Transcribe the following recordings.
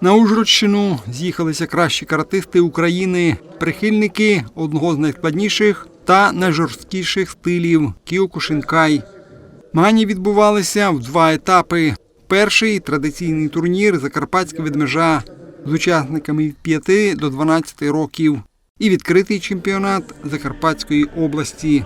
На Ужгородщину з'їхалися кращі каратисти України, прихильники одного з найскладніших та найжорсткіших стилів Кіокушинкай. Змагання відбувалися в два етапи. Перший традиційний турнір Закарпатська ведмежа з учасниками від 5 до 12 років і відкритий чемпіонат Закарпатської області.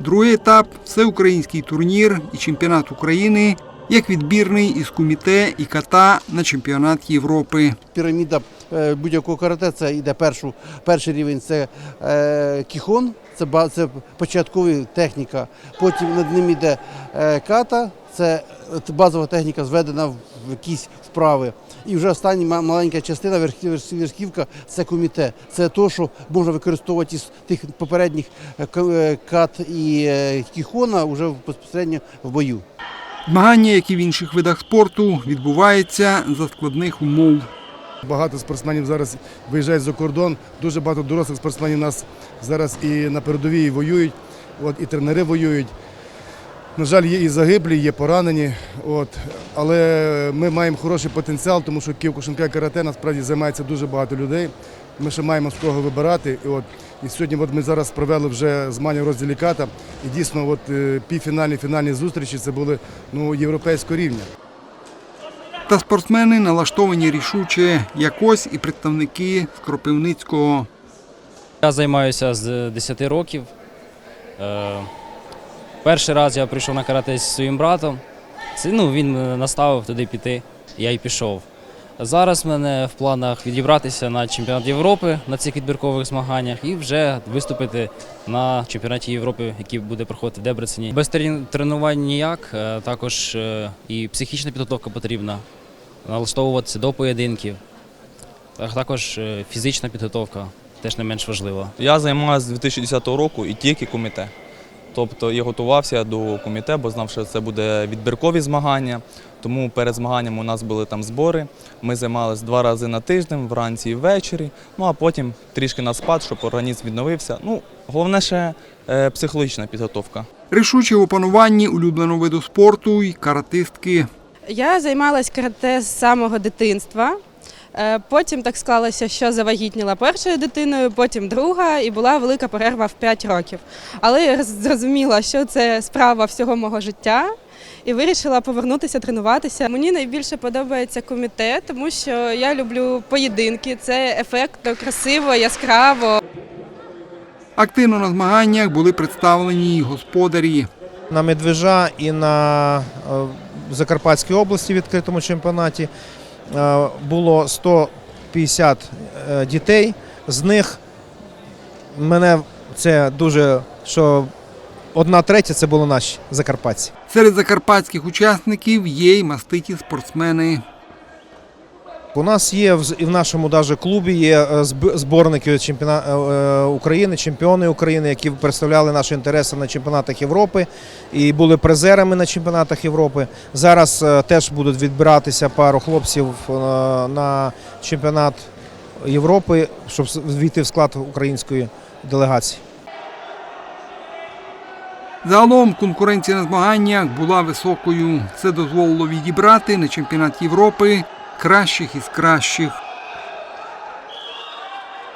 Другий етап всеукраїнський турнір і чемпіонат України як відбірний із куміте і ката на чемпіонат Європи. Піраміда е, будь-якого карате це йде першу, перший рівень це е, кіхон, це, це початкова техніка. Потім над ним йде е, ката, це е, базова техніка зведена в якісь вправи. І вже остання маленька частина верхівка це коміте. Це те, що можна використовувати з тих попередніх е, кат і кіхона вже безпосередньо в бою. Змагання, як і в інших видах спорту, відбуваються за складних умов. Багато спортсменів зараз виїжджають за кордон. Дуже багато дорослих спортсменів нас зараз і на передовій воюють, от, і тренери воюють. На жаль, є і загиблі, є поранені. От. Але ми маємо хороший потенціал, тому що Київкошенка карате насправді займається дуже багато людей. Ми ще маємо з кого вибирати. І, от, і сьогодні от ми зараз провели вже змагання в розділі ката. І дійсно, от, е, півфінальні фінальні зустрічі це були ну, європейського рівня. Та спортсмени налаштовані рішуче, як ось і представники з Кропивницького. Я займаюся з 10 років. Е, Перший раз я прийшов на карате зі своїм братом. Це, ну, він наставив туди піти, я й пішов. Зараз в мене в планах відібратися на чемпіонат Європи на цих відбіркових змаганнях і вже виступити на чемпіонаті Європи, який буде проходити в Дебрецені. Без тренувань ніяк, е, також е, і психічна підготовка потрібна, налаштовуватися до поєдинків. Так- Також е, фізична підготовка теж не менш важлива. Я займаюся з 2010 року і тільки коміте. Тобто я готувався до коміте, бо знав, що це буде відбіркові змагання. Тому перед змаганням у нас були там збори. Ми займалися два рази на тиждень, вранці і ввечері. Ну а потім трішки на спад, щоб організм відновився. Ну, головне ще е, психологічна підготовка. Рішуче в опануванні улюбленого виду спорту й каратистки. Я займалась карате з самого дитинства. Е, Потім так склалося, що завагітніла першою дитиною, потім друга, і була велика перерва в 5 років. Але я зрозуміла, що це справа всього мого життя, і вирішила повернутися тренуватися. Мені найбільше подобається комітет, тому що я люблю поєдинки. Це ефектно, красиво, яскраво. Активно на змаганнях були представлені й господарі. на Медвежа і на е, Закарпатській області відкритому чемпіонаті е, було 150 е, дітей. З них мене це дуже що одна третя це було наші закарпатці. Серед закарпатських учасників є й маститі спортсмени. У нас є і в нашому даже клубі є е, зб- зборники чемпіона е, е, України, чемпіони України, які представляли наші інтереси на чемпіонатах Європи і були призерами на чемпіонатах Європи. Зараз теж будуть відбиратися пару хлопців на чемпіонат Європи, щоб війти в склад української делегації. Загалом конкуренція на змаганнях була високою. Це дозволило відібрати на чемпіонат Європи кращих із кращих.